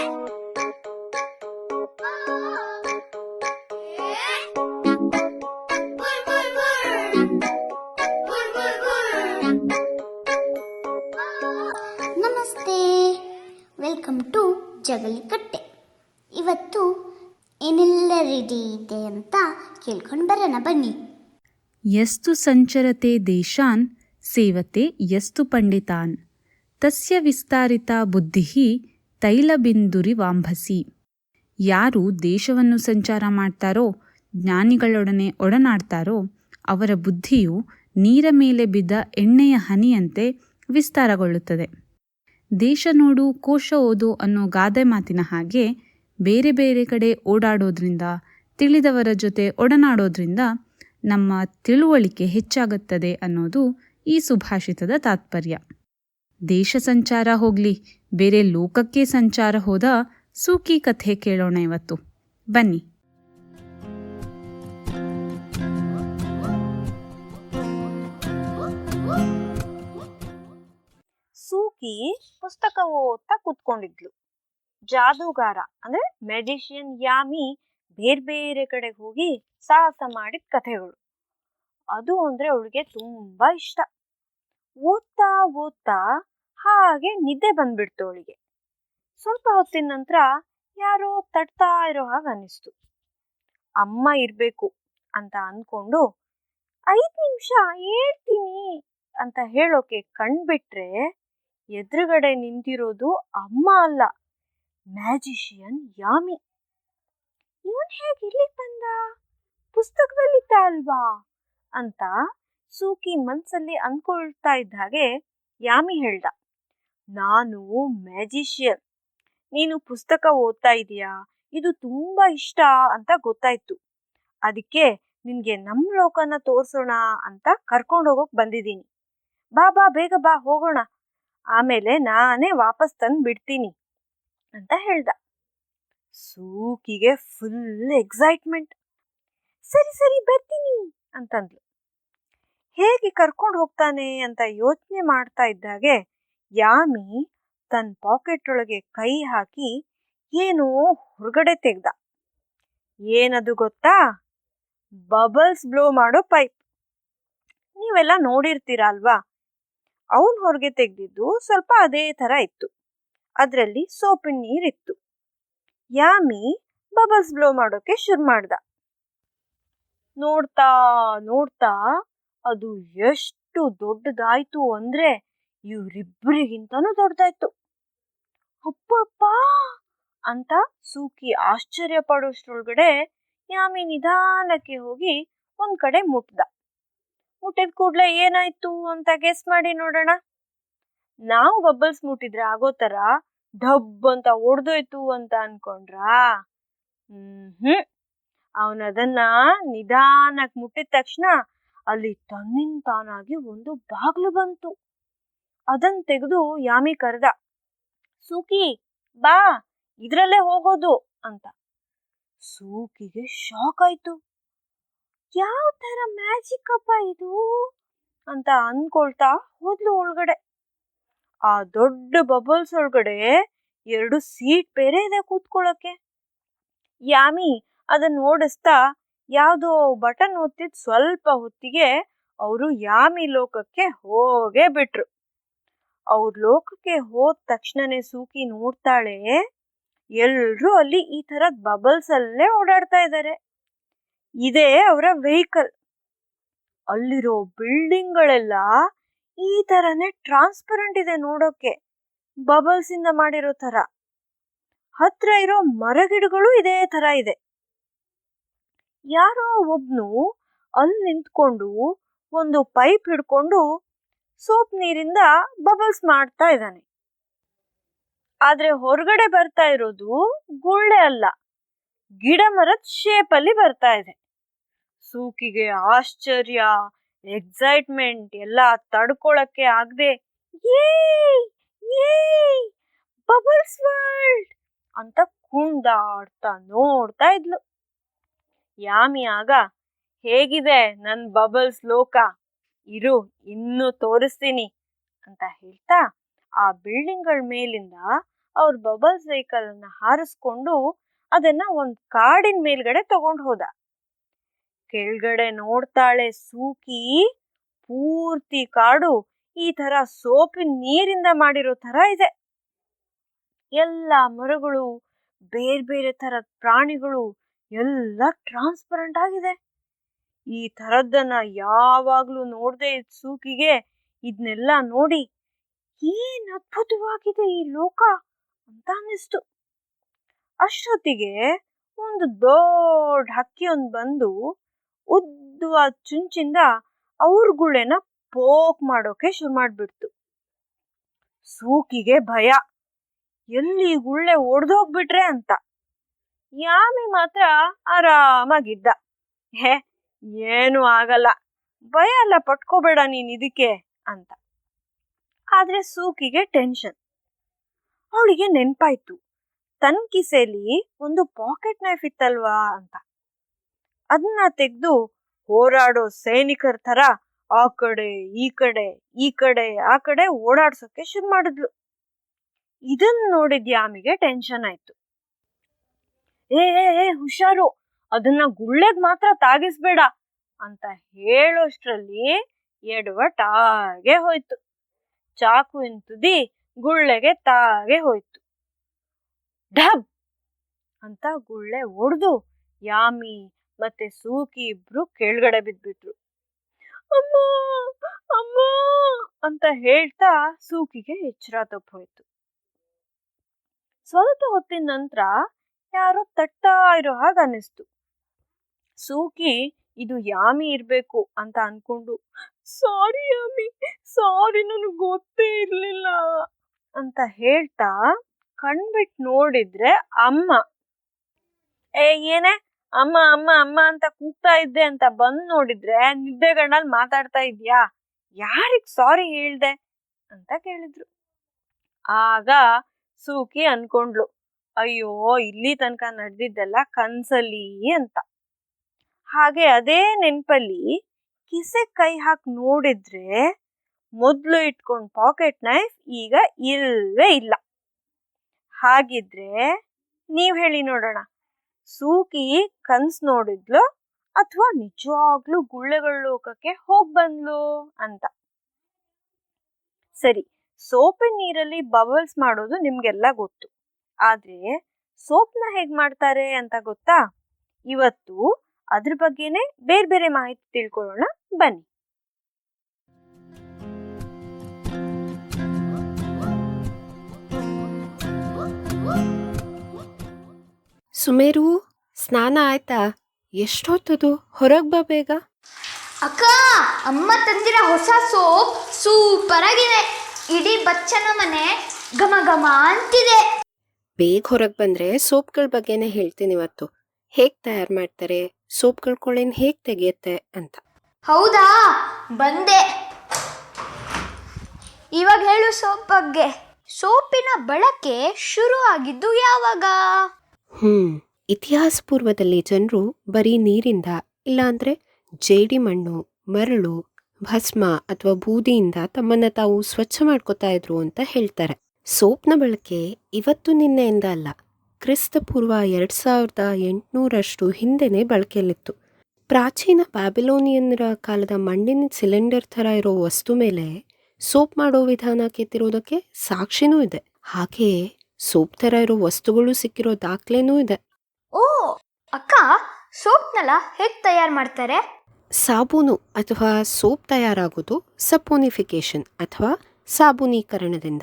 ನಮಸ್ತೆ. Welcome to Jagalikatte. ಇವತ್ತು ಏನೆಲ್ಲ ರೆಡಿ ಇದೆ ಅಂತ ಕೇಳ್ಕೊಂಡು ಬರೋಣ, ಬನ್ನಿ. ಯಸ್ತು ಸಂಚರತೆ ದೇಶಾನ್, ಸೇವತೆ ಯಸ್ತು ಪಂಡಿತಾನ್. ತಸ್ಯ ವಿಸ್ತಾರಿತ ಬುದ್ಧಿ ತೈಲಬಿಂದುರಿವಾಂಭಸಿ ಯಾರು ದೇಶವನ್ನು ಸಂಚಾರ ಮಾಡ್ತಾರೋ, ಜ್ಞಾನಿಗಳೊಡನೆ ಒಡನಾಡ್ತಾರೋ, ಅವರ ಬುದ್ಧಿಯು ನೀರ ಮೇಲೆ ಬಿದ್ದ ಎಣ್ಣೆಯ ಹನಿಯಂತೆ ವಿಸ್ತಾರಗೊಳ್ಳುತ್ತದೆ. ದೇಶ ನೋಡು, ಕೋಶ ಓದು ಅನ್ನೋ ಗಾದೆ ಮಾತಿನ ಹಾಗೆ ಬೇರೆ ಬೇರೆ ಕಡೆ ಓಡಾಡೋದ್ರಿಂದ, ತಿಳಿದವರ ಜೊತೆ ಒಡನಾಡೋದ್ರಿಂದ ನಮ್ಮ ತಿಳುವಳಿಕೆ ಹೆಚ್ಚಾಗುತ್ತದೆ ಅನ್ನೋದು ಈ ಸುಭಾಷಿತದ ತಾತ್ಪರ್ಯ. ದೇಶ ಸಂಚಾರ ಹೋಗ್ಲಿ, ಬೇರೆ ಲೋಕಕ್ಕೆ ಸಂಚಾರ ಹೋದ ಸೂಕಿ ಕಥೆ ಕೇಳೋಣ ಇವತ್ತು. ಬನ್ನಿ. ಸೂಕಿ ಪುಸ್ತಕ ಓದ್ತಾ ಕೂತ್ಕೊಂಡಿದ್ಲು. ಜಾದೂಗಾರ, ಅಂದ್ರೆ ಮೆಜಿಷಿಯನ್ ಯಾಮಿ ಬೇರೆ ಬೇರೆ ಕಡೆಗೆ ಹೋಗಿ ಸಾಹಸ ಮಾಡಿದ ಕಥೆಗಳು. ಅದು ಅಂದ್ರೆ ಅವಳಿಗೆ ತುಂಬಾ ಇಷ್ಟ. ಓದ್ತಾ ಓದ್ತಾ ಹಾಗೆ ನಿದ್ದೆ ಬಂದ್ಬಿಡ್ತು ಅವಳಿಗೆ. ಸ್ವಲ್ಪ ಹೊತ್ತಿನ ನಂತರ ಯಾರೋ ತಟ್ತಾ ಇರೋ ಹಾಗೆ ಅನಿಸ್ತು ಅಮ್ಮ ಇರಬೇಕು ಅಂತ ಅಂದ್ಕೊಂಡು, ಐದು ನಿಮಿಷ ಹೇಳ್ತೀನಿ ಅಂತ ಹೇಳೋಕೆ ಕಣ್ಬಿಟ್ರೆ ಎದುರುಗಡೆ ನಿಂತಿರೋದು ಅಮ್ಮ ಅಲ್ಲ, ಮ್ಯಾಜಿಷಿಯನ್ ಯಾಮಿ. ಇವನ್ ಹೇಗೆ ಇಲ್ಲಿಗೆ ಬಂದ? ಪುಸ್ತಕದಲ್ಲಿದ್ದ ಅಲ್ವಾ? ಅಂತ ಸೂಕಿ ಮನ್ಸಲ್ಲಿ ಅಂದ್ಕೊಳ್ತಾ ಇದ್ದ ಹಾಗೆ ಯಾಮಿ ಹೇಳ್ದ, ನಾನು ಮ್ಯಾಜಿಷಿಯನ್. ನೀನು ಪುಸ್ತಕ ಓದ್ತಾ ಇದೀಯಾ ಇದು ತುಂಬಾ ಇಷ್ಟ ಅಂತ ಗೊತ್ತಾಯ್ತು. ಅದಕ್ಕೆ ನಿನ್ಗೆ ನಮ್ ಲೋಕನ ತೋರ್ಸೋಣ ಅಂತ ಕರ್ಕೊಂಡು ಹೋಗೋಕ್ ಬಂದಿದ್ದೀನಿ. ಬಾ ಬಾ, ಬೇಗ ಬಾ, ಹೋಗೋಣ. ಆಮೇಲೆ ನಾನೇ ವಾಪಸ್ ತಂದು ಬಿಡ್ತೀನಿ ಅಂತ ಹೇಳ್ದ. ಸೂಕಿಗೆ ಫುಲ್ ಎಕ್ಸೈಟ್ಮೆಂಟ್ ಸರಿ ಸರಿ, ಬರ್ತೀನಿ ಅಂತಂದ್ಲು. ಹೇಗೆ ಕರ್ಕೊಂಡು ಹೋಗ್ತಾನೆ ಅಂತ ಯೋಚನೆ ಮಾಡ್ತಾ ಇದ್ದಾಗೆ ಯಾಮಿ ತನ್ನ ಪಾಕೆಟ್ ಒಳಗೆ ಕೈ ಹಾಕಿ ಏನೋ ಹೊರಗಡೆ ತೆಗ್ದ. ಏನದು ಗೊತ್ತಾ? ಬಬಲ್ಸ್ ಬ್ಲೋ ಮಾಡೋ ಪೈಪ್. ನೀವೆಲ್ಲ ನೋಡಿರ್ತೀರ ಅಲ್ವಾ? ಅವನು ಹೊರಗೆ ತೆಗೆದಿದ್ದು ಸ್ವಲ್ಪ ಅದೇ ತರ ಇತ್ತು. ಅದರಲ್ಲಿ ಸೋಪಿನ ನೀರಿತ್ತು ಯಾಮಿ ಬಬಲ್ಸ್ ಬ್ಲೋ ಮಾಡೋಕೆ ಶುರು ಮಾಡ್ದ. ನೋಡ್ತಾ ನೋಡ್ತಾ ಅದು ಎಷ್ಟು ದೊಡ್ಡದಾಯ್ತು ಅಂದ್ರೆ ಇವರಿಬ್ಬರಿಗಿಂತನೂ ದೊಡ್ಡದಾಯ್ತು. ಅಪ್ಪಪ್ಪ ಅಂತ ಸೂಕಿ ಆಶ್ಚರ್ಯ ಪಡೋಷ್ಟ್ರೊಳಗಡೆ ಯಾಮಿ ನಿಧಾನಕ್ಕೆ ಹೋಗಿ ಒಂದ್ ಕಡೆ ಮುಟ್ದ. ಮುಟ್ಟಿದ ಕೂಡ್ಲೆ ಏನಾಯ್ತು ಅಂತ ಗೆಸ್ ಮಾಡಿ ನೋಡೋಣ. ನಾವು ಬಬಲ್ಸ್ ಮುಟ್ಟಿದ್ರೆ ಆಗೋ ತರ ಡಬ್ ಅಂತ ಒಡ್ದೋಯ್ತು ಅಂತ ಅನ್ಕೊಂಡ್ರಾ? ಹ್ಮ್ ಹ್ಮ್. ಅವನದನ್ನ ನಿಧಾನಕ್ಕೆ ಮುಟ್ಟಿದ ತಕ್ಷಣ ಅಲ್ಲಿ ತನ್ನಿಂದ ತಾನಾಗಿ ಒಂದು ಬಾಗ್ಲು ಬಂತು. ಅದನ್ ತೆಗೆದು ಯಾಮಿ ಕರೆದ, ಸೂಕಿ, ಬಾ, ಇದ್ರಲ್ಲೇ ಹೋಗೋದು ಅಂತ. ಸೂಕಿಗೆ ಶಾಕ್ ಆಯ್ತು. ಯಾವ ತರ ಮ್ಯಾಜಿಕ್ ಅಪ್ಪ ಇದು? ಅಂತ ಅನ್ಕೊಳ್ತಾ ಹೋದ್ಲು ಒಳಗಡೆ. ಆ ದೊಡ್ಡ ಬಬಲ್ಸ್ ಒಳಗಡೆ ಎರಡು ಸೀಟ್ ಬೇರೆ ಇದೆ ಕೂತ್ಕೊಳ್ಳೋಕೆ. ಯಾಮಿ ಅದನ್ನ ಓಡಿಸ್ತಾ ಯಾವ್ದೋ ಬಟನ್ ಒತ್ತಿದ ಸ್ವಲ್ಪ ಹೊತ್ತಿಗೆ ಅವರು ಯಾಮಿ ಲೋಕಕ್ಕೆ ಹೋಗೇ ಬಿಟ್ರು. ಅವ್ರ ಲೋಕಕ್ಕೆ ಹೋದ ತಕ್ಷಣನೇ ಸೂಕಿ ನೋಡ್ತಾಳೆ, ಎಲ್ರೂ ಅಲ್ಲಿ ಈ ತರ ಬಬಲ್ಸ್ ಅಲ್ಲೇ ಓಡಾಡ್ತಾ ಇದ್ದಾರೆ ಇದೇ ಅವರ ವೆಹಿಕಲ್. ಅಲ್ಲಿರೋ ಬಿಲ್ಡಿಂಗ್ಗಳೆಲ್ಲ ಈ ತರನೇ ಟ್ರಾನ್ಸ್ಪರೆಂಟ್ ಇದೆ ನೋಡೋಕೆ ಬಬಲ್ಸ್ ಇಂದ ಮಾಡಿರೋ ತರ ಹತ್ರ ಇರೋ ಮರಗಿಡಗಳು ಇದೇ ತರ ಇದೆ. ಯಾರೋ ಒಬ್ನು ಅಲ್ಲಿ ನಿಂತ್ಕೊಂಡು ಒಂದು ಪೈಪ್ ಹಿಡ್ಕೊಂಡು ಸೋಪ್ ನೀರಿಂದ ಬಬಲ್ಸ್ ಮಾಡ್ತಾ ಇದ್ದಾನೆ. ಆದ್ರೆ ಹೊರಗಡೆ ಬರ್ತಾ ಇರೋದು ಗುಳ್ಳೆ ಅಲ್ಲ. ಗಿಡ ಮರದ ಶೇಪ್ ಅಲ್ಲಿ ಬರ್ತಾ ಇದೆ. ಸೂಕಿಗೆ ಆಶ್ಚರ್ಯ ಎಕ್ಸೈಟ್ಮೆಂಟ್ ಎಲ್ಲ ತಡ್ಕೊಳಕ್ಕೆ ಆಗದೆ ಬಬಲ್ಸ್ ವರ್ಲ್ಡ್ ಅಂತ ಕುಂದಾಡ್ತಾ ನೋಡ್ತಾ ಇದ್ಲು. ಯಾಮಿ ಆಗ ಹೇಗಿದೆ ನನ್ ಬಬಲ್ಸ್ ಲೋಕ? ಇರು, ಇನ್ನು ತೋರಿಸ್ತೀನಿ ಅಂತ ಹೇಳ್ತಾ ಆ ಬಿಲ್ಡಿಂಗ್ಗಳ ಮೇಲಿಂದ ಅವ್ರ ಬಬಲ್ಸ್ ವೆಹಿಕಲ್ ಅನ್ನ ಹಾರಿಸ್ಕೊಂಡು ಅದನ್ನ ಒಂದ್ ಕಾಡಿನ ಮೇಲ್ಗಡೆ ತಗೊಂಡು ಹೋದ. ಕೆಳಗಡೆ ನೋಡ್ತಾಳೆ ಸೂಕಿ, ಪೂರ್ತಿ ಕಾಡು, ಈ ತರ ಸೋಪಿನ ನೀರಿಂದ ಮಾಡಿರೋ ತರ ಇದೆ. ಎಲ್ಲ ಮರಗಳು ಬೇರೆ ಬೇರೆ ತರದ ಪ್ರಾಣಿಗಳು ಎಲ್ಲ ಟ್ರಾನ್ಸ್ಪರೆಂಟ್ ಆಗಿದೆ. ಈ ತರದ್ದನ್ನ ಯಾವಾಗಲೂ ನೋಡದೆ ಇದ್ದ ಸೂಕಿಗೆ ಇದನ್ನೆಲ್ಲ ನೋಡಿ ಏನ್ ಅದ್ಭುತವಾಗಿದೆ ಈ ಲೋಕ ಅಂತ ಅನ್ನಿಸ್ತು. ಅಷ್ಟೊತ್ತಿಗೆ ಒಂದು ದೊಡ್ಡ ಹಕ್ಕಿಯೊಂದು ಬಂದು ಉದ್ದವಾದ ಚುಂಚಿಂದ ಅವ್ರ ಗುಳ್ಳೆನ ಪೋಕ್ ಮಾಡೋಕೆ ಶುರು ಮಾಡ್ಬಿಡ್ತು. ಸೂಕಿಗೆ ಭಯ. ಎಲ್ಲಿ ಗುಳ್ಳೆ ಒಡ್ದೋಗ್ಬಿಟ್ರೆ ಅಂತ. ಯಾಮಿ ಮಾತ್ರ ಆರಾಮಾಗಿದ್ದ. ಹೇ, ಏನು ಆಗಲ್ಲ. ಭಯ ಎಲ್ಲ ಪಟ್ಕೋಬೇಡ ನೀನ್ ಇದಕ್ಕೆ ಅಂತ. ಆದ್ರೆ ಸೂಕಿಗೆ ಟೆನ್ಷನ್. ಅವಳಿಗೆ ನೆನ್ಪಾಯ್ತು. ತನ್ ಕಿಸೆಯಲ್ಲಿ ಒಂದು ಪಾಕೆಟ್ ನೈಫ್ ಇತ್ತಲ್ವಾ ಅಂತ. ಅದನ್ನ ತೆಗೆದು ಹೋರಾಡೋ ಸೈನಿಕರ ತರ ಆ ಕಡೆ, ಈ ಕಡೆ ಈ ಕಡೆ, ಆ ಕಡೆ ಓಡಾಡ್ಸೋಕೆ ಶುರು ಮಾಡಿದ್ಲು. ಇದನ್ ನೋಡಿದ ಯಾಮಿಗೆ ಟೆನ್ಷನ್ ಆಯ್ತು. ಏ ಹುಷಾರು. ಅದನ್ನ ಗುಳ್ಳೆಗ್ ಮಾತ್ರ ತಾಗಿಸ್ಬೇಡ ಅಂತ ಹೇಳೋಷ್ಟ್ರಲ್ಲಿ ಎಡವಟ್ ಆಗೇ ಹೋಯ್ತು. ಚಾಕುವಿನ ತುದಿ ಗುಳ್ಳೆಗೆ ತಾಗೆ ಹೋಯ್ತು. ಢಬ್! ಅಂತ ಗುಳ್ಳೆ ಒಡೆದು ಯಾಮಿ ಮತ್ತೆ ಸೂಕಿ ಇಬ್ರು ಕೆಳಗಡೆ ಬಿದ್ಬಿಟ್ರು. ಅಮ್ಮ ಅಮ್ಮ! ಅಂತ ಹೇಳ್ತಾ ಸೂಕಿಗೆ ಎಚ್ಚರ ತಪ್ಪೋಯ್ತು ಸ್ವಲ್ಪ ಹೊತ್ತಿನ ನಂತರ ಯಾರೋ ತಟ್ಟಾ ಇರೋ ಹಾಗೆ ಅನ್ನಿಸ್ತು. ಸೂಕಿ, ಇದು ಯಾಮಿ ಇರಬೇಕು ಅಂತ ಅನ್ಕೊಂಡು, ಸಾರಿ ಯಾಮಿ, ಸಾರಿ ನನಗೆ ಗೊತ್ತೇ ಇರಲಿಲ್ಲ ಅಂತ ಹೇಳ್ತಾ ಕಣ್ಬಿಟ್ ನೋಡಿದ್ರೆ ಅಮ್ಮ. ಏ, ಏನೇ, ಅಮ್ಮ ಅಮ್ಮ ಅಮ್ಮ ಅಂತ ಕೂಗ್ತಾ ಇದ್ದೆ ಅಂತ ಬಂದ್ ನೋಡಿದ್ರೆ ನಿದ್ದೆಗಣ್ಣಲ್ಲಿ ಮಾತಾಡ್ತಾ ಇದ್ಯಾ? ಯಾರಿಗ್ ಸಾರಿ ಹೇಳ್ದೆ? ಅಂತ ಕೇಳಿದ್ರು. ಆಗ ಸೂಕಿ ಅನ್ಕೊಂಡ್ಲು ಅಯ್ಯೋ, ಇಲ್ಲಿ ತನಕ ನಡೆದಿದ್ದೆಲ್ಲ ಕನ್ಸಲ್ಲಿ ಅಂತ. ಹಾಗೆ ಅದೇ ನೆನಪಲ್ಲಿ ಕಿಸೆ ಕೈ ಹಾಕಿ ನೋಡಿದ್ರೆ ಮೊದ್ಲು ಇಟ್ಕೊಂಡ್ ಪಾಕೆಟ್ ನೈಫ್ ಈಗ ಇಲ್ವೇ ಇಲ್ಲ. ಹಾಗಿದ್ರೆ ನೀವ್ ಹೇಳಿ ನೋಡೋಣ. ಸೂಕಿ ಕನ್ಸ್ ನೋಡಿದ್ಲು ಅಥವಾ ನಿಜವಾಗ್ಲೂ ಗುಳ್ಳೆಗಳ ಲೋಕಕ್ಕೆ ಹೋಗ್ ಬಂದ್ಲು ಅಂತ. ಸರಿ, ಸೋಪಿನ ನೀರಲ್ಲಿ ಬಬಲ್ಸ್ ಮಾಡೋದು ನಿಮ್ಗೆಲ್ಲ ಗೊತ್ತು. ಆದ್ರೆ ಸೋಪ್ನ ಹೇಗ್ ಮಾಡ್ತಾರೆ ಅಂತ ಗೊತ್ತಾ? ಇವತ್ತು ಅದ್ರ ಬಗ್ಗೆನೆ ಬೇರೆ ಬೇರೆ ಮಾಹಿತಿ ತಿಳ್ಕೊಳ್ಳೋಣ ಬನ್ನಿ. ಸುಮೇರು ಸ್ನಾನ ಆಯ್ತಾ? ಎಷ್ಟೊತ್ತದು? ಹೊರಗೆ ಬಾ ಬೇಗ. ಅಕ್ಕ ಅಮ್ಮ ತಂದಿರ ಹೊಸ ಸೋಪ್ ಸೂಪರ್ ಆಗಿದೆ ಇಡೀ ಬಚ್ಚನ ಮನೆ ಘಮ ಘಮ ಅಂತಿದೆ. ಬೇಗ ಹೊರಗೆ ಬಂದರೆ ಸೋಪ್ಗಳ ಬಗ್ಗೆನೇ ಹೇಳ್ತೀನಿ ಇವತ್ತು. ಹೇಗೆ ತಯಾರು ಮಾಡ್ತಾರೆ? ಸೋಪ್ಗಳ ಕೊಳೆನ ಹೇಗೆ ತೆಗೆಯುತ್ತೆ ಅಂತ. ಹೌದಾ? ಬಂದೆ. ಇವಾಗ ಹೇಳು ಸೋಪ್ ಬಗ್ಗೆ. ಸೋಪಿನ ಬಳಕೆ ಶುರು ಆಗಿದ್ದು ಯಾವಾಗ? ಹ್ಮ್. ಇತಿಹಾಸ ಪೂರ್ವದಲ್ಲಿ ಜನರು ಬರೀ ನೀರಿಂದ ಇಲ್ಲಾಂದ್ರೆ ಜೇಡಿ ಮಣ್ಣು ಮರಳು ಭಸ್ಮ ಅಥವಾ ಬೂದಿಯಿಂದ ತಮ್ಮನ್ನ ತಾವು ಸ್ವಚ್ಛ ಮಾಡ್ಕೋತಾ ಇದ್ರು ಅಂತ ಹೇಳ್ತಾರೆ. ಸೋಪ್ನ ಬಳಕೆ ಇವತ್ತು ನಿನ್ನೆಯಿಂದ ಅಲ್ಲ ಕ್ರಿಸ್ತ ಪೂರ್ವ ಎರಡ್ ಸಾವಿರದ ಎಂಟುನೂರಷ್ಟು ಹಿಂದೆನೇ ಬಳಕೆಯಲ್ಲಿತ್ತು. ಪ್ರಾಚೀನ ಬ್ಯಾಬಿಲೋನಿಯನ್ನರ ಕಾಲದ ಮಣ್ಣಿನ ಸಿಲಿಂಡರ್ ಥರ ಇರೋ ವಸ್ತು ಮೇಲೆ ಸೋಪ್ ಮಾಡೋ ವಿಧಾನ ಕೆತ್ತಿರೋದಕ್ಕೆ ಸಾಕ್ಷಿನೂ ಇದೆ. ಹಾಗೆಯೇ ಸೋಪ್ ಥರ ಇರೋ ವಸ್ತುಗಳು ಸಿಕ್ಕಿರೋ ದಾಖಲೆನೂ ಇದೆ. ಓ ಅಕ್ಕ ಸೋಪ್ನೆಲ್ಲ ಹೇಗೆ ತಯಾರು ಮಾಡ್ತಾರೆ? ಸಾಬೂನು ಅಥವಾ ಸೋಪ್ ತಯಾರಾಗೋದು ಸಪೋನಿಫಿಕೇಶನ್ ಅಥವಾ ಸಾಬೂನೀಕರಣದಿಂದ.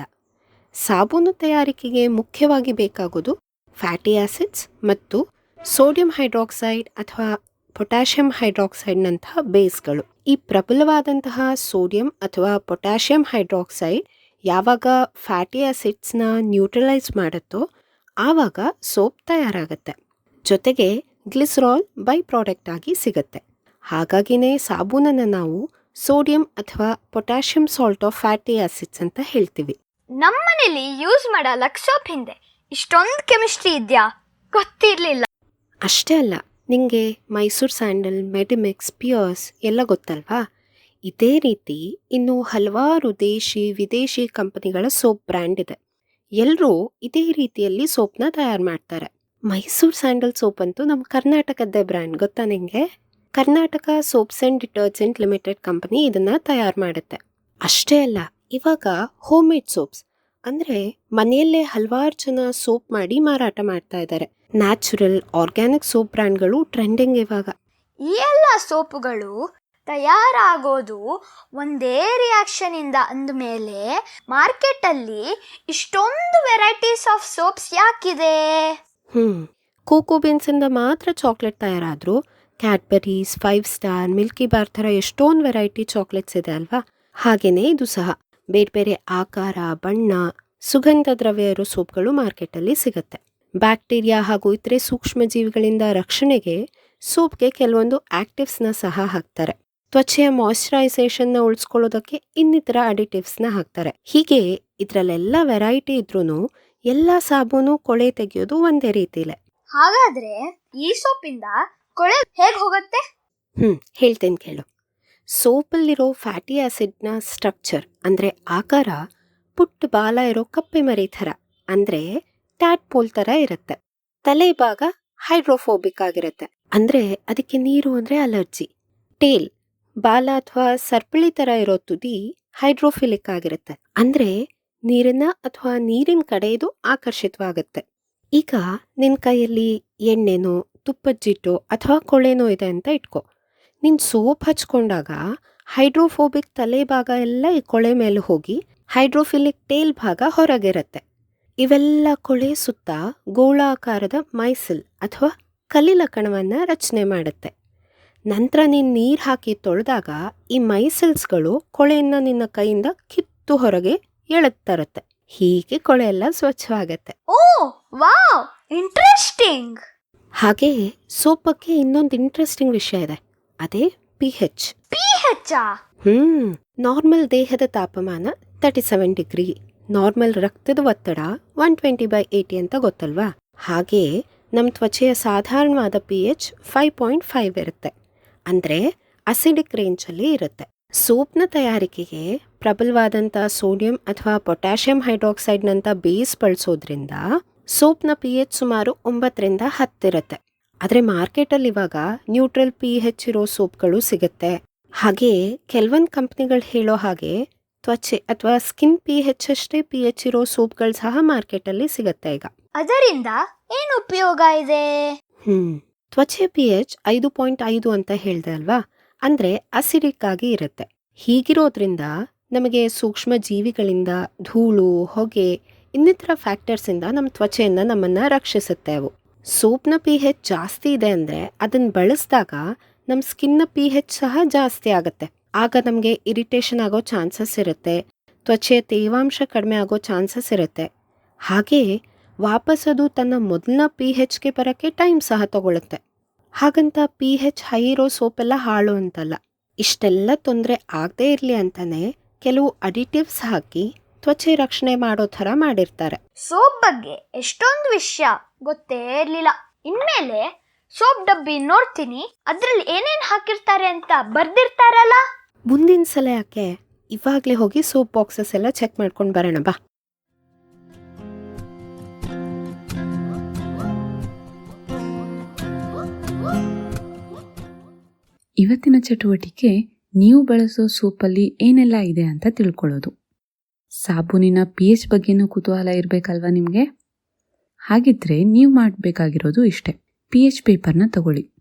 ಸಾಬೂನು ತಯಾರಿಕೆಗೆ ಮುಖ್ಯವಾಗಿ ಬೇಕಾಗೋದು ಫ್ಯಾಟಿ ಆಸಿಡ್ಸ್ ಮತ್ತು ಸೋಡಿಯಂ ಹೈಡ್ರಾಕ್ಸೈಡ್ ಅಥವಾ ಪೊಟ್ಯಾಷಿಯಂ ಹೈಡ್ರಾಕ್ಸೈಡ್ನಂತಹ ಬೇಸ್ಗಳು. ಈ ಪ್ರಬಲವಾದಂತಹ ಸೋಡಿಯಂ ಅಥವಾ ಪೊಟ್ಯಾಷಿಯಂ ಹೈಡ್ರಾಕ್ಸೈಡ್ ಯಾವಾಗ ಫ್ಯಾಟಿ ಆಸಿಡ್ಸ್ನ ನ್ಯೂಟ್ರಲೈಸ್ ಮಾಡುತ್ತೋ ಆವಾಗ ಸೋಪ್ ತಯಾರಾಗುತ್ತೆ. ಜೊತೆಗೆ ಗ್ಲಿಸರಾಲ್ ಬೈ ಪ್ರಾಡಕ್ಟ್ ಆಗಿ ಸಿಗುತ್ತೆ. ಹಾಗಾಗಿನೇ ಸಾಬೂನನ್ನು ನಾವು ಸೋಡಿಯಂ ಅಥವಾ potassium salt of fatty acids ಅಂತ ಹೇಳ್ತೀವಿ. ನಮ್ಮನೇಲಿ ಯೂಸ್ ಮಾಡೋ ಲಕ್ಷೋಪ್ ಹಿಂದೆ ಇಷ್ಟೊಂದು ಕೆಮಿಸ್ಟ್ರಿ ಇದೆಯಾ? ಗೊತ್ತಿರಲಿಲ್ಲ. ಅಷ್ಟೇ ಅಲ್ಲ ನಿಮಗೆ ಮೈಸೂರು ಸ್ಯಾಂಡಲ್, ಮೆಡಿಮಿಕ್ಸ್, ಪಿಯರ್ಸ್ ಎಲ್ಲ ಗೊತ್ತಲ್ವಾ? ಇದೇ ರೀತಿ ಇನ್ನು ಹಲವಾರು ದೇಶಿ, ವಿದೇಶಿ ಕಂಪನಿಗಳ ಸೋಪ್ ಬ್ರ್ಯಾಂಡ್ ಇದೆ. ಎಲ್ಲರೂ ಇದೇ ರೀತಿಯಲ್ಲಿ ಸೋಪ್ನ ತಯಾರು ಮಾಡ್ತಾರೆ. ಮೈಸೂರು ಸ್ಯಾಂಡಲ್ ಸೋಪ್ ಅಂತೂ ನಮ್ಮ ಕರ್ನಾಟಕದ್ದೇ ಬ್ರ್ಯಾಂಡ್, ಗೊತ್ತಾ ನಿಮಗೆ Karnataka Soaps and Detergent Limited company ಇದನ್ನು ತಯಾರು ಮಾಡುತ್ತೆ. ಅಷ್ಟೇ ಅಲ್ಲ ಇವಾಗ ಹೋಮ್ ಮೇಡ್ ಸೋಪ್ಸ್ ಅಂದ್ರೆ ಮನೆಯಲ್ಲೇ ಹಲವಾರು ಜನ ಸೋಪ್ ಮಾಡಿ ಮಾರಾಟ ಮಾಡ್ತಾ ಇದ್ದಾರೆ ನ್ಯಾಚುರಲ್ ಆರ್ಗ್ಯಾನಿಕ್ ಸೋಪ್ ಬ್ರ್ಯಾಂಡ್ಗಳು ಟ್ರೆಂಡಿಂಗ್ ಇವಾಗ. ಈ ಎಲ್ಲ ಸೋಪುಗಳು ತಯಾರಾಗೋದು ಒಂದೇ ರಿಯಾಕ್ಷನಿಂದ ಅಂದಮೇಲೆ ಮಾರ್ಕೆಟಲ್ಲಿ ಇಷ್ಟೊಂದು ವೆರೈಟೀಸ್ ಆಫ್ ಸೋಪ್ಸ್ ಯಾಕಿದೆ? ಹ್ಞೂ ಕೋಕೋ ಬೀನ್ಸಿಂದ ಮಾತ್ರ chocolate ತಯಾರಾದ್ರು. Cadbury's Five Star Milky Bar ಥರ ಎಷ್ಟೊಂದು ವೆರೈಟಿ ಚಾಕ್ಲೇಟ್ಸ್ ಇದೆ ಅಲ್ವಾ? ಹಾಗೇನೆ ಇದು ಸಹ. ಬೇರೆ ಬೇರೆ ಆಕಾರ ಬಣ್ಣ ಸುಗಂಧ ದ್ರವ್ಯ ಇರೋ ಸೋಪ್ಗಳು ಮಾರ್ಕೆಟಲ್ಲಿ ಸಿಗುತ್ತೆ. ಬ್ಯಾಕ್ಟೀರಿಯಾ ಹಾಗೂ ಇತರೆ ಸೂಕ್ಷ್ಮ ಜೀವಿಗಳಿಂದ ರಕ್ಷಣೆಗೆ ಸೋಪ್ಗೆ ಕೆಲವೊಂದು ಆಕ್ಟಿವ್ಸ್ನ ಸಹ ಹಾಕ್ತಾರೆ. ತ್ವಚೆಯ ಮಾಯಶ್ಚರೈಸೇಷನ್ನ ಉಳಿಸ್ಕೊಳ್ಳೋದಕ್ಕೆ ಇನ್ನಿತರ ಅಡಿಟಿವ್ಸ್ನ ಹಾಕ್ತಾರೆ. ಹೀಗೆ ಇದರಲ್ಲೆಲ್ಲ ವೆರೈಟಿ ಇದ್ರೂ ಎಲ್ಲ ಸಾಬೂನು ಕೊಳೆ ತೆಗೆಯೋದು ಒಂದೇ ರೀತಿಲೆ. ಹಾಗಾದ್ರೆ ಈ ಸೋಪಿಂದ ಕೊಳೆ ಹೇಗೆ ಹೋಗುತ್ತೆ? ಹ್ಮ್ ಹೇಳ್ತೇನೆ ಕೇಳು. ಸೋಪಲ್ಲಿರೋ ಫ್ಯಾಟಿ ಆ್ಯಸಿಡ್ನ ಸ್ಟ್ರಕ್ಚರ್, ಅಂದರೆ ಆಕಾರ, ಪುಟ್ಟ ಬಾಲ ಇರೋ ಕಪ್ಪೆ ಮರಿ ಥರ, ಅಂದರೆ ಟ್ಯಾಟ್ ಪೋಲ್ ಥರ ಇರುತ್ತೆ. ತಲೆ ಭಾಗ ಹೈಡ್ರೋಫೋಬಿಕ್ ಆಗಿರುತ್ತೆ. ಅಂದರೆ ಅದಕ್ಕೆ ನೀರು ಅಂದರೆ ಅಲರ್ಜಿ. ಟೇಲ್, ಬಾಲ ಅಥವಾ ಸರ್ಪಳಿ ಥರ ಇರೋ ತುದಿ ಹೈಡ್ರೋಫಿಲಿಕ್ ಆಗಿರುತ್ತೆ. ಅಂದರೆ ನೀರನ್ನ ಅಥವಾ ನೀರಿನ ಕಡೆ ಇದು ಆಕರ್ಷಿತವಾಗುತ್ತೆ. ಈಗ ನಿನ್ನ ಕೈಯಲ್ಲಿ ಎಣ್ಣೆನೋ, ತುಪ್ಪದ ಜಿಟ್ಟೋ ಅಥವಾ ಕೊಳೆನೋ ಇದೆ ಅಂತ ಇಟ್ಕೋ. ನೀನು ಸೋಪ್ ಹಚ್ಕೊಂಡಾಗ ಹೈಡ್ರೋಫೋಬಿಕ್ ತಲೆ ಭಾಗ ಎಲ್ಲ ಈ ಕೊಳೆ ಮೇಲೆ ಹೋಗಿ ಹೈಡ್ರೋಫಿಲಿಕ್ ಟೇಲ್ ಭಾಗ ಹೊರಗಿರುತ್ತೆ. ಇವೆಲ್ಲ ಕೊಳೆ ಸುತ್ತ ಗೋಳಾಕಾರದ ಮೈಸಿಲ್ ಅಥವಾ ಕಲಿಲ ಕಣವನ್ನ ರಚನೆ ಮಾಡುತ್ತೆ. ನಂತರ ನೀನು ನೀರು ಹಾಕಿ ತೊಳೆದಾಗ ಈ ಮೈಸಲ್ಸ್ಗಳು ಕೊಳೆಯನ್ನು ನಿನ್ನ ಕೈಯಿಂದ ಕಿತ್ತು ಹೊರಗೆ ಎಳುತ್ತರುತ್ತೆ ಹೀಗೆ ಕೊಳೆ ಎಲ್ಲ ಸ್ವಚ್ಛವಾಗತ್ತೆ. ಓ ವಾವ್ ಇಂಟ್ರೆಸ್ಟಿಂಗ್. ಹಾಗೆ ಸೋಪಕ್ಕೆ ಇನ್ನೊಂದು ಇಂಟ್ರೆಸ್ಟಿಂಗ್ ವಿಷಯ ಇದೆ. ಅದೇ ಪಿ ಹೆಚ್ ಹೆಚ್ಚಾ ಹ್ಮ್ ನಾರ್ಮಲ್ ದೇಹದ ತಾಪಮಾನ ತರ್ಟಿ ಸೆವೆನ್ ಡಿಗ್ರಿ ನಾರ್ಮಲ್ ರಕ್ತದ ಒತ್ತಡ ಒನ್ ಟ್ವೆಂಟಿ ಬೈ ಏಯ್ಟಿ ಅಂತ ಗೊತ್ತಲ್ವಾ? ಹಾಗೆ ನಮ್ಮ ತ್ವಚೆಯ ಸಾಧಾರಣವಾದ P H five point five ಇರುತ್ತೆ. ಅಂದ್ರೆ ಅಸಿಡಿಕ್ ರೇಂಜಲ್ಲಿ ಇರುತ್ತೆ. ಸೋಪ್ನ ತಯಾರಿಕೆಗೆ ಪ್ರಬಲವಾದಂಥ ಸೋಡಿಯಂ ಅಥವಾ ಪೊಟ್ಯಾಷಿಯಂ ಹೈಡ್ರಾಕ್ಸೈಡ್ನಂಥ ಬೇಸ್ ಬಳಸೋದ್ರಿಂದ ಸೋಪ್ನ ಪಿ ಎಚ್ ಸುಮಾರು ಒಂಬತ್ತರಿಂದ ಹತ್ತಿರುತ್ತೆ ಆದರೆ ಮಾರ್ಕೆಟಲ್ಲಿ ಇವಾಗ ನ್ಯೂಟ್ರಲ್ ಪಿ ಹೆಚ್ ಇರೋ ಸೋಪ್ಗಳು ಸಿಗುತ್ತೆ. ಹಾಗೆ ಕೆಲವೊಂದು ಕಂಪ್ನಿಗಳು ಹೇಳೋ ಹಾಗೆ ತ್ವಚೆ ಅಥವಾ ಸ್ಕಿನ್ ಪಿ ಹೆಚ್ ಅಷ್ಟೇ ಪಿ ಹೆಚ್ ಇರೋ ಸೋಪ್ಗಳು ಸಹ ಮಾರ್ಕೆಟಲ್ಲಿ ಸಿಗುತ್ತೆ ಈಗ. ಅದರಿಂದ ಏನು ಉಪಯೋಗ ಇದೆ? ಹ್ಮ್. ತ್ವಚೆ ಪಿ ಎಚ್ ಐದು ಪಾಯಿಂಟ್ ಐದು ಅಂತ ಹೇಳ್ದೆ ಅಲ್ವಾ? ಅಂದ್ರೆ ಅಸಿಡಿಕ್ ಆಗಿ ಇರುತ್ತೆ. ಹೀಗಿರೋದ್ರಿಂದ ನಮಗೆ ಸೂಕ್ಷ್ಮ ಜೀವಿಗಳಿಂದ ಧೂಳು ಹೊಗೆ ಇನ್ನಿತರ ಫ್ಯಾಕ್ಟರ್ಸ್ ಇಂದ ನಮ್ಮ ತ್ವಚೆಯನ್ನ ನಮ್ಮನ್ನ ರಕ್ಷಿಸುತ್ತೆ ಅವು. ಸೋಪ್ನ ಪಿ ಹೆಚ್ ಜಾಸ್ತಿ ಇದೆ ಅಂದರೆ ಅದನ್ನ ಬಳಸಿದಾಗ ನಮ್ಮ ಸ್ಕಿನ್ನ ಪಿ ಹೆಚ್ ಸಹ ಜಾಸ್ತಿ ಆಗುತ್ತೆ. ಆಗ ನಮಗೆ ಇರಿಟೇಷನ್ ಆಗೋ ಚಾನ್ಸಸ್ ಇರುತ್ತೆ. ತ್ವಚೆಯ ತೇವಾಂಶ ಕಡಿಮೆ ಆಗೋ ಚಾನ್ಸಸ್ ಇರುತ್ತೆ. ಹಾಗೆಯೇ ವಾಪಸ್ ಅದು ತನ್ನ ಮೊದಲನ ಪಿ ಹೆಚ್ಗೆ ಬರೋಕ್ಕೆ ಟೈಮ್ ಸಹ ತಗೊಳುತ್ತೆ. ಹಾಗಂತ ಪಿ ಹೆಚ್ ಹೈ ಇರೋ ಸೋಪೆಲ್ಲ ಹಾಳು ಅಂತಲ್ಲ. ಇಷ್ಟೆಲ್ಲ ತೊಂದರೆ ಆಗದೇ ಇರಲಿ ಅಂತಲೇ ಕೆಲವು ಅಡಿಟಿವ್ಸ್ ಹಾಕಿ ತ್ವಚೆ ರಕ್ಷಣೆ ಮಾಡೋ ಥರ ಮಾಡಿರ್ತಾರೆ. ಸೋಪ್ ಬಗ್ಗೆ ಎಷ್ಟೊಂದು ವಿಷಯ ಗೊತ್ತೇ ಇರ್ಲಿಲ್ಲ. ಇನ್ಮೇಲೆ ಸೋಪ್ ಡಬ್ಬಿ ನೋಡ್ತೀನಿ ಅದ್ರಲ್ಲಿ ಏನೇನ್ ಹಾಕಿರ್ತಾರೆ ಅಂತ ಬರ್ದಿರ್ತಾರಲ್ಲ? ಮುಂದಿನ ಸಲ ಯಾಕೆ ಇವಾಗಲೇ ಹೋಗಿ ಸೋಪ್ ಬಾಕ್ಸಸ್ ಎಲ್ಲ ಚೆಕ್ ಮಾಡ್ಕೊಂಡು ಬರೋಣ ಬಾ. ಇವತ್ತಿನ ಚಟುವಟಿಕೆ ನೀವು ಬಳಸೋ ಸೋಪಲ್ಲಿ ಏನೆಲ್ಲ ಇದೆ ಅಂತ ತಿಳ್ಕೊಳ್ಳೋದು. ಸಾಬೂನಿನ ಪಿ ಎಚ್ ಬಗ್ಗೆನೂ ಕುತೂಹಲ ಇರಬೇಕಲ್ವಾ ನಿಮಗೆ? ಹಾಗಿದ್ರೆ ನೀವು ಮಾಡಬೇಕಾಗಿರೋದು ಇಷ್ಟೇ. ಪಿ ಎಚ್ ಪೇಪರ್ನ ತಗೊಳ್ಳಿ.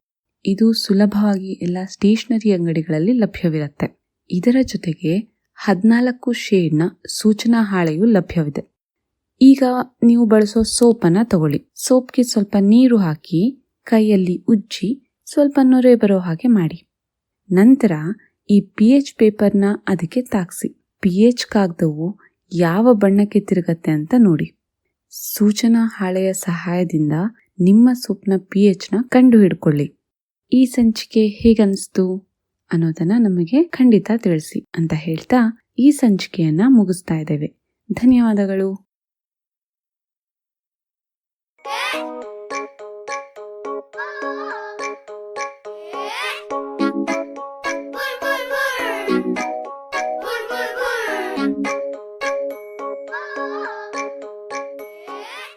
ಇದು ಸುಲಭವಾಗಿ ಎಲ್ಲ ಸ್ಟೇಷನರಿ ಅಂಗಡಿಗಳಲ್ಲಿ ಲಭ್ಯವಿರುತ್ತೆ. ಇದರ ಜೊತೆಗೆ ಹದಿನಾಲ್ಕು ಶೇಡ್ನ ಸೂಚನಾ ಹಾಳೆಯು ಲಭ್ಯವಿದೆ. ಈಗ ನೀವು ಬಳಸೋ ಸೋಪನ್ನು ತಗೊಳ್ಳಿ. ಸೋಪ್ಗೆ ಸ್ವಲ್ಪ ನೀರು ಹಾಕಿ ಕೈಯಲ್ಲಿ ಉಜ್ಜಿ ಸ್ವಲ್ಪ ನೊರೆ ಬರೋ ಹಾಗೆ ಮಾಡಿ. ನಂತರ ಈ ಪಿ ಎಚ್ ಪೇಪರ್ನ ಅದಕ್ಕೆ ತಾಕ್ಸಿ. ಪಿ ಎಚ್ ಕಾಗದವು ಯಾವ ಬಣ್ಣಕ್ಕೆ ತಿರುಗತ್ತೆ ಅಂತ ನೋಡಿ. ಸೂಚನಾ ಹಾಳೆಯ ಸಹಾಯದಿಂದ ನಿಮ್ಮ ಸೋಪ್ನ ಪಿ ಎಚ್ನ ಕಂಡು ಹಿಡ್ಕೊಳ್ಳಿ ಈ ಸಂಚಿಕೆ ಹೇಗನ್ನಿಸ್ತು ಅನ್ನೋದನ್ನ ನಮಗೆ ಖಂಡಿತ ತಿಳಿಸಿ ಅಂತ ಹೇಳ್ತಾ ಈ ಸಂಚಿಕೆಯನ್ನ ಮುಗಿಸ್ತಾ ಇದ್ದೇವೆ. ಧನ್ಯವಾದಗಳು.